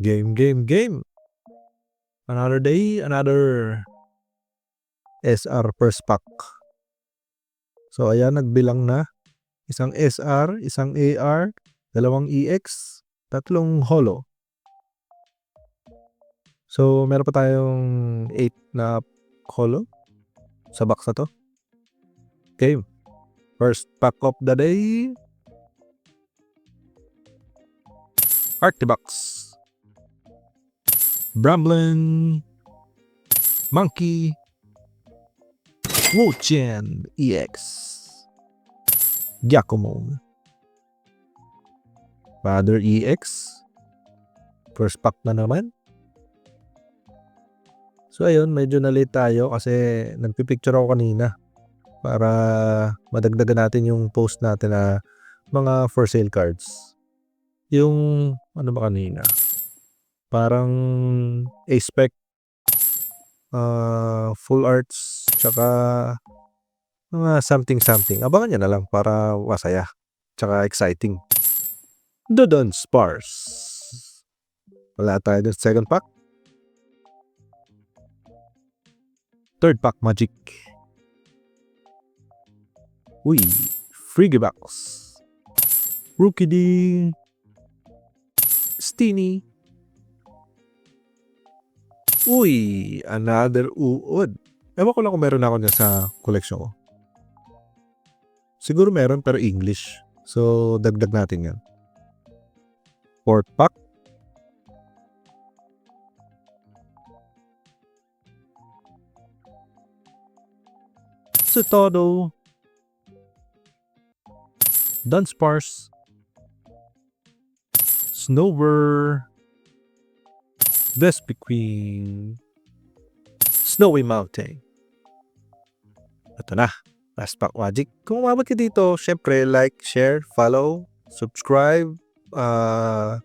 Game, game, game. Another day, another SR first pack. So ayan, nagbilang na. Isang SR, isang AR, dalawang EX, tatlong holo. So meron pa tayong 8 na holo sa box na to. Okay. First pack of the day. Arctibox. Bramblin. Monkey. Wuchen EX. Giacomo. Father EX. First pack na naman. So ayun, medyo na-late tayo kasi nagpipicture ako kanina para madagdagan natin yung post natin na mga for sale cards. Yung ano ba kanina? Parang A-spec uh, full arts tsaka mga something something. Abangan nyo na lang para masaya tsaka exciting. Dodon Spars. Wala tayo dun second pack. Third pack Magic. Uy, Frigibox. Rookie D. Uy, another uod. Ewan ko lang kung meron ako niya sa collection ko. Siguro meron pero English. So, dagdag natin yan. Fourth pack. Sa todo. Dunsparce. Snover. Vespiquen. Snowy Mountain. Ito na. Last pack magic. Kung umabot ka dito, syempre like, share, follow, subscribe. Ah,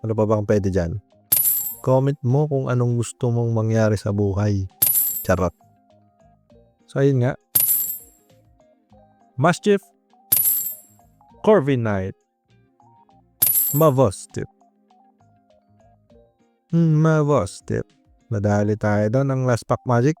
ano pa bang pwede dyan? Comment mo kung anong gusto mong mangyari sa buhay. Charot. So, ayun nga. Mischief. Corviknight. Mavostip. Hmm, Mavostip. Nadali tayo doon ng last pack magic.